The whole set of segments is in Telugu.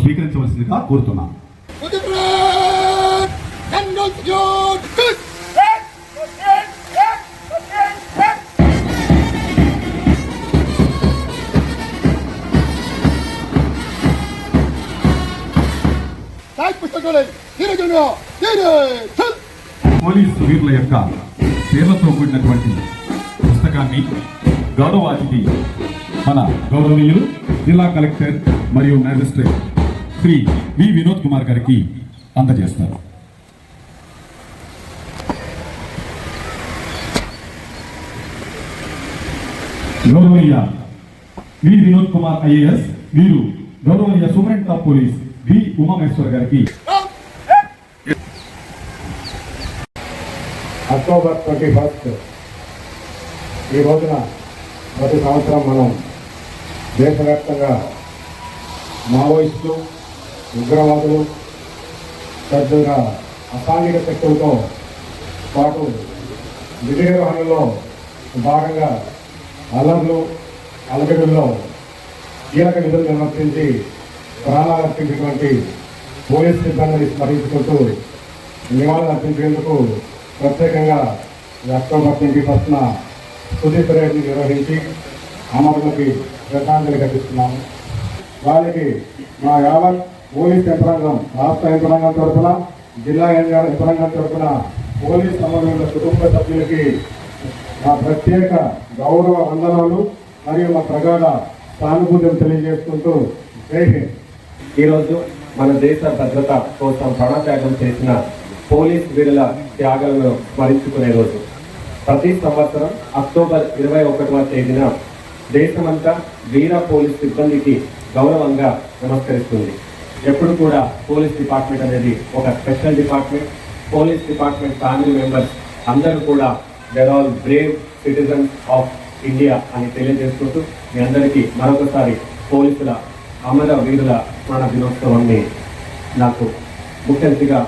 స్వీకరించవలసిందిగా కోరుతున్నాను. పుస్తకాలు పోలీసు వీరుల యొక్క పేర్లతో కూడినటువంటి పుస్తకాన్ని గౌరవ అతిథి మన గౌరవనీయులు జిల్లా కలెక్టర్ మరియు మ్యాజిస్ట్రేట్ శ్రీ వి వినోద్ కుమార్ గారికి అందజేస్తారు. గౌరవనీయ వి వినోద్ కుమార్ ఐఏఎస్ వీరు గౌరవనీయ superintendent of police V Umamaheswar గారికి. అక్టోబర్ ట్వంటీ ఫస్ట్ ఈ రోజున ప్రతి సంవత్సరం మనం దేశవ్యాప్తంగా మావోయిస్టు ఉగ్రవాదులు తద్వారా అసాంఘిక శక్తులతో పాటు విధి నిర్వహణలో భాగంగా అల్లర్లు అలగడుల్లో కీలక విధులు నిర్వర్తించి ప్రాణాలు అర్పించినటువంటి పోలీస్ సిబ్బందిని స్మరించుకుంటూ నివాళులు అర్పించేందుకు ప్రత్యేకంగా అక్టోబర్ ట్వంటీ ఫస్ట్న తుది పరేడ్ని నిర్వహించి అమరులకి శ్రద్ధాంజలి ఘటిస్తున్నాము. వారికి మా యావత్ పోలీస్ యంత్రాంగం రాష్ట్ర యంత్రాంగం తరఫున జిల్లా యంత్రాంగం తరఫున పోలీస్ సమన్వయ కుటుంబ సభ్యులకి మా ప్రత్యేక గౌరవ వందనాలు మరియు మా ప్రగాఢ సానుభూతిని తెలియజేసుకుంటూ ఈరోజు మన దేశ భద్రత కోసం ప్రాణత్యాగం చేసిన పోలీస్ వీరుల త్యాగాలను స్మరించుకునే రోజు. ప్రతి సంవత్సరం అక్టోబర్ ఇరవై ఒకటవ తేదీన దేశమంతా వీర పోలీస్ సిబ్బందికి గౌరవంగా నమస్కరిస్తుంది. ఎప్పుడు కూడా పోలీస్ డిపార్ట్మెంట్ అనేది ఒక special department. Police department family members అందరూ కూడా there all brave citizens of India అని తెలియజేసుకుంటూ మీ అందరికీ మరొకసారి పోలీసుల అమర వీరుల స్మరణ దినోత్సవాన్ని నాకు ముఖ్యంగా తెలిసినందుకు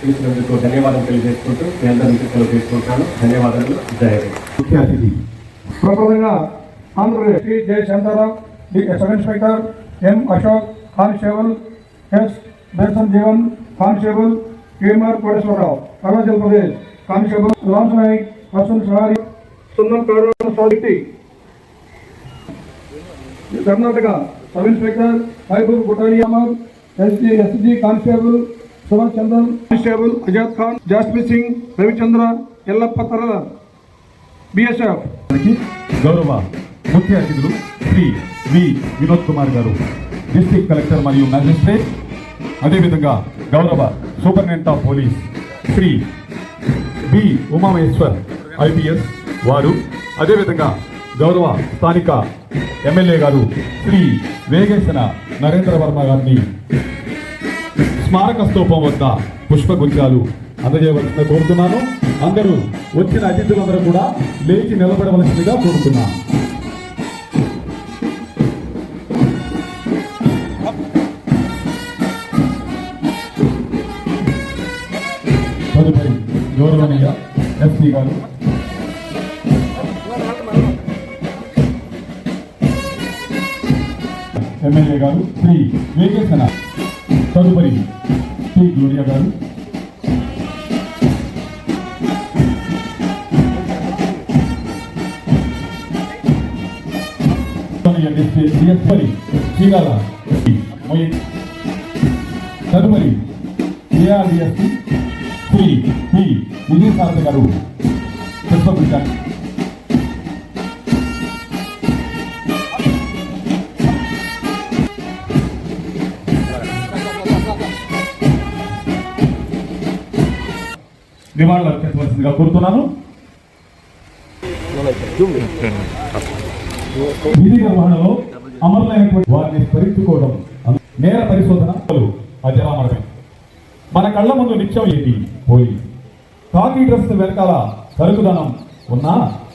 పిలిచినందుకు ధన్యవాదాలు తెలియజేసుకుంటూ మీ అందరికీ సెలవు తీసుకుంటాను ధన్యవాదాలు. జయ ముఖ్య అతిథి ప్రముఖంగా Andhra Pradesh Shri J Shantaram sub inspector M Ashok constable S Besan Jeevan constable K M R Koteswararao Arunachal Pradesh constable lance Naik Hasan Sahari Sundar Karuna Sahithi Karnataka sub inspector Mahaboob Gutari Ahmed S G S G constable Subhash Chandan constable Azad Khan Jasmith Singh Ravichandra Yellappa Tarala BSF గారికి గౌరవ ముఖ్య అతిథులు శ్రీ వి వినోద్ కుమార్ గారు డిస్ట్రిక్ట్ కలెక్టర్ మరియు మ్యాజిస్ట్రేట్ అదేవిధంగా గౌరవ superintendent of police Shri B Umamaheswar IPS వారు అదేవిధంగా గౌరవ స్థానిక ఎమ్మెల్యే గారు శ్రీ వేగేశన నరేంద్ర వర్మ గారిని స్మారక స్తూపం వద్ద పుష్పగుచ్చాలు అందజేయవలసిందిగా కోరుతున్నాను. అందరూ వచ్చిన అతిథులందరూ కూడా లేచి నిలబడవలసిందిగా కోరుతున్నాను. గౌరవనీయ ఎస్పీ గారు ఎమ్మెల్యే గారు శ్రీ వేగేశన తదుపరి శ్రీ గ్లోరియా గారు తదుపరి చీరాల మొయిన్ తదుపరి ఏఆర్డిఎస్పి శ్రీ పి విజయ సారథి గారు పుష్పగుచ్చాన్ని నివాళులు అర్పించవలసిందిగా కోరుతున్నాను. విధి నిర్వహణలో అమరులైనటువంటి వారిని స్మరించుకోవడం నేర పరిశోధన అజరామరమే మన కళ్ళ ముందు నిత్యం ఏంటి పోలీస్ కాకి డ్రెస్ వెనకాల సరుకుదనం ఉన్నా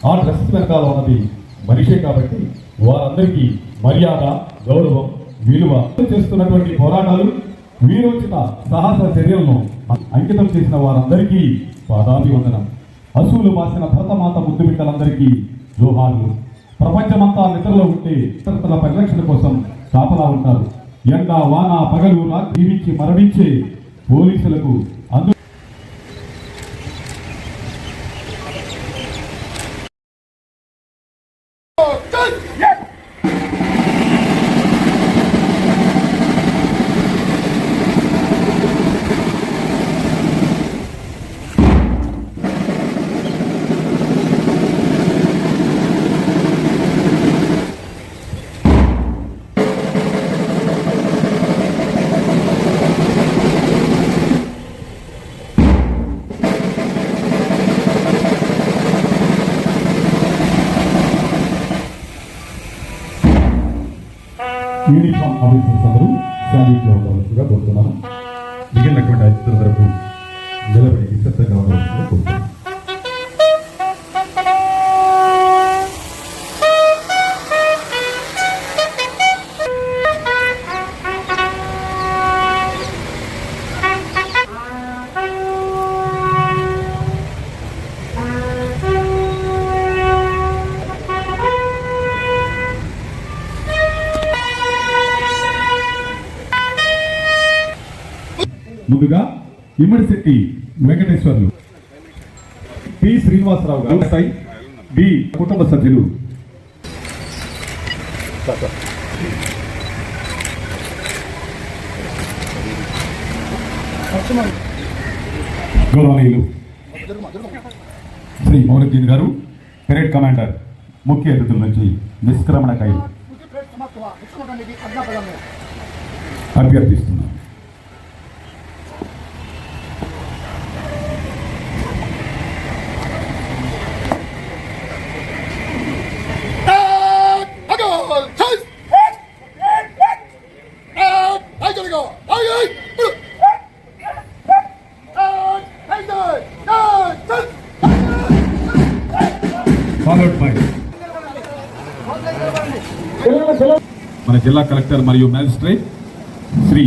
ఆ డ్రెస్ వెనకాల ఉన్నది మనిషే కాబట్టి వారందరికీ మర్యాద గౌరవం విలువ చేస్తున్నటువంటి పోరాటాలు వీరోచిత సాహస చర్యలను అంకితం చేసిన వారందరికీ పాదాభివందనం. అసూలు మాసిన భరతమాత ముద్దు బిడ్డలందరికీ జోహార్లు. ప్రపంచమంతా నిద్రలో ఉంటే ఇతరుల పరిరక్షణ కోసం కాపలా ఉంటారు. ఎండ వాన పగలు జీవించి మరణించే పోలీసులకు అందు యూనిఫామ్ ఆఫీసర్స్ అందరూ శాండిట్లో ఉండవలసిందిగా కోరుతున్నాను మిగిలినటువంటి అతిథుల తరపు నిలబడి నిశ్శబ్దంగా ఉండవలసిందిగా కోరుతున్నాను ముందుగా ఇమ్మడిశెట్టి వెంకటేశ్వర్లు. పి. శ్రీనివాసరావు గారు. సాయి బి. కుటుంబ సభ్యులు. గౌరవనీయులు. శ్రీ మౌనుద్దీన్ గారు పెరేడ్ కమాండర్ ముఖ్య అతిథుల నుంచి నిష్క్రమణకై అభ్యర్థిస్తున్నాను. మన జిల్లా కలెక్టర్ మరియు మ్యాజిస్ట్రేట్ శ్రీ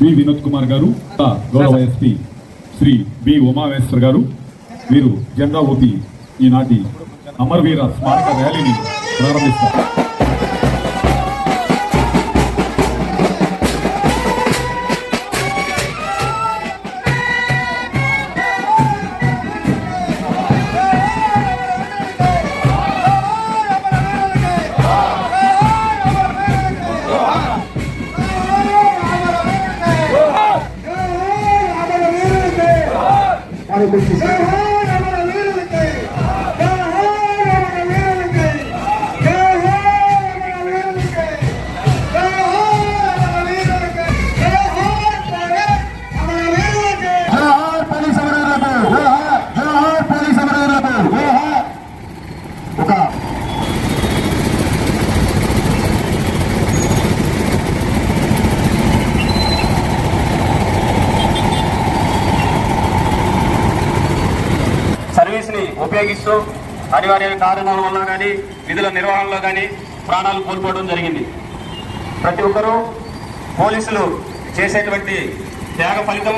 వి వినోద్ కుమార్ గారు గౌరవ ఎస్పీ శ్రీ బి ఉమామేశ్వర్ గారు వీరు జెండా ఊపి ఈనాటి అమరవీర స్మారక ర్యాలీని ప్రారంభిస్తారు. para o precisar. ఉపయోగిస్తూ అనివార్య కారణాల వల్ల కానీ నిధుల నిర్వహణలో కానీ ప్రాణాలు కోల్పోవడం జరిగింది. ప్రతి ఒక్కరూ పోలీసులు చేసేటువంటి త్యాగ ఫలితం